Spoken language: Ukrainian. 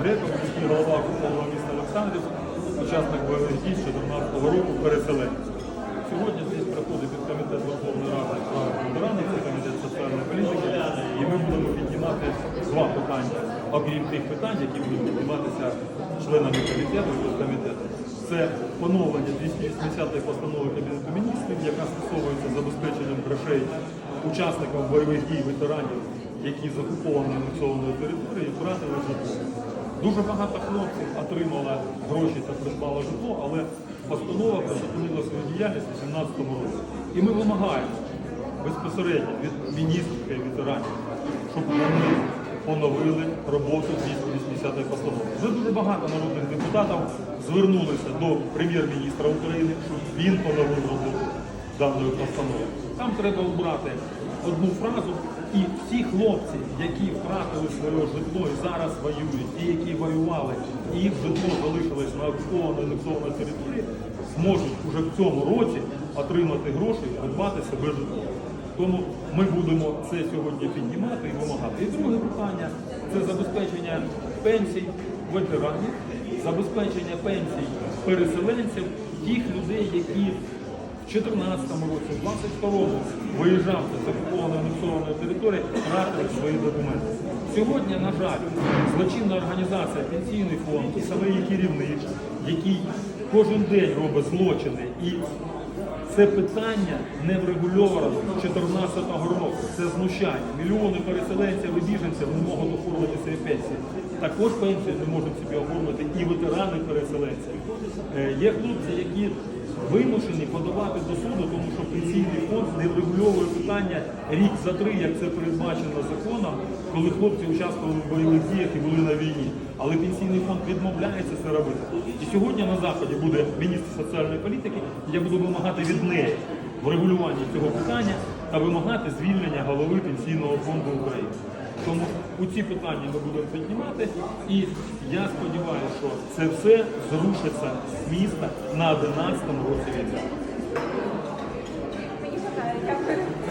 Греков, який голова окупованого міста Олександрівськ, учасник бойових дій 14 року, переселенець. Сьогодні здесь проходить підкомітет Верховної Ради прав ветеранів, це комітет соціальної політики, і ми будемо піднімати два питання, окрім тих питань, які будуть підніматися членами комітету підкомітету. Це поновлення 280-ї постанови Кабінету міністрів, яка стосовується забезпеченням грошей учасникам бойових дій ветеранів, які з окупованої анексованої території втратили житло. Дуже багато хлопців отримало гроші та придбало житло, але постанова призупинила свою діяльність у 2017 році. І ми вимагаємо безпосередньо від міністрів і ветеранів, щоб вони поновили роботу 280 постанови. Вже дуже багато народних депутатів звернулися до прем'єр-міністра України, щоб він поновив роботу даної постанови. Там треба обрати одну фразу, і всі хлопці, які втратили своє житло і зараз воюють, ті, які воювали, і їх житло залишилось на окупованій анексованій території, зможуть уже в цьому році отримати гроші і придбати себе житло. Тому ми будемо це сьогодні піднімати і вимагати. І друге питання це забезпечення пенсій ветеранів, забезпечення пенсій переселенців, тих людей, які 2014 році, в 22-му виїжджавши з окупованої анексованої території, втратили свої документи. Сьогодні, на жаль, злочинна організація Пенсійний фонд і саме її керівник, який кожен день робить злочини і це питання не врегульовано з 2014 року. Це знущання. Мільйони переселенців і біженців не можуть оформити свої пенсії. Також пенсії не можуть собі оформити і ветерани переселенців. Е, Є хлопці, які вимушені подавати до суду, тому що пенсійний фонд не врегульовує питання рік за три, як це передбачено законом, коли хлопці участвували в бойових діях і були на війні. Але пенсійний фонд відмовляється це робити. І сьогодні на заході буде міністр соціальної політики. і Я буду вимагати від неї врегулювання цього питання та вимагати звільнення голови пенсійного фонду України. Тому у ці питання ми будемо піднімати, і я сподіваюся, що це все зрушиться з міста на 11 році війни. Мені питає, дякую.